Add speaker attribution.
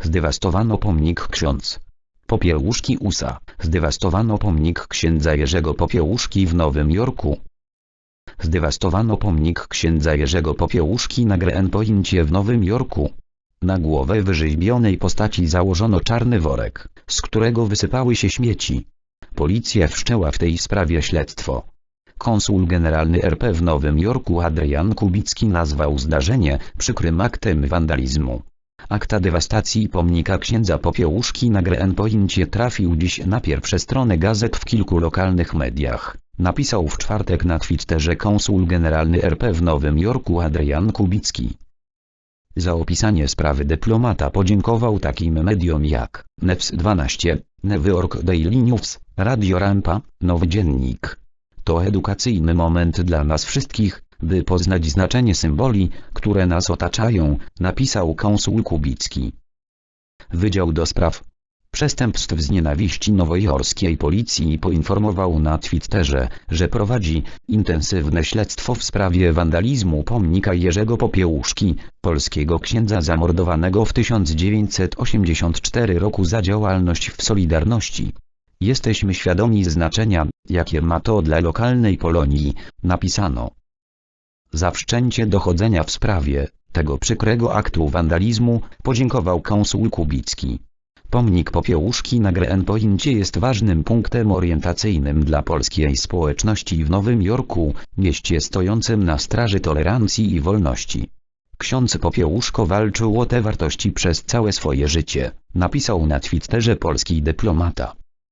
Speaker 1: Zdewastowano pomnik ksiądz. Popiełuszki USA. Zdewastowano pomnik księdza Jerzego Popiełuszki w Nowym Jorku. Zdewastowano pomnik księdza Jerzego Popiełuszki na Green Pointie w Nowym Jorku. Na głowę wyrzeźbionej postaci założono czarny worek, z którego wysypały się śmieci. Policja wszczęła w tej sprawie śledztwo. Konsul generalny RP w Nowym Jorku Adrian Kubicki nazwał zdarzenie przykrym aktem wandalizmu. Akta dewastacji pomnika księdza Popiełuszki na Green Pointie trafił dziś na pierwsze strony gazet w kilku lokalnych mediach. Napisał w czwartek na Twitterze konsul generalny RP w Nowym Jorku Adrian Kubicki. Za opisanie sprawy dyplomata podziękował takim mediom jak News 12, New York Daily News, Radio Rampa, Nowy Dziennik. To edukacyjny moment dla nas wszystkich, by poznać znaczenie symboli, które nas otaczają, napisał konsul Kubicki. Wydział do spraw Przestępstw z nienawiści nowojorskiej policji poinformował na Twitterze, że prowadzi intensywne śledztwo w sprawie wandalizmu pomnika Jerzego Popiełuszki, polskiego księdza zamordowanego w 1984 roku za działalność w Solidarności. Jesteśmy świadomi znaczenia, jakie ma to dla lokalnej Polonii, napisano. Za wszczęcie dochodzenia w sprawie tego przykrego aktu wandalizmu podziękował konsul Kubicki. Pomnik Popiełuszki na Green Pointie jest ważnym punktem orientacyjnym dla polskiej społeczności w Nowym Jorku, mieście stojącym na straży tolerancji i wolności. Ksiądz Popiełuszko walczył o te wartości przez całe swoje życie, napisał na Twitterze polski dyplomata.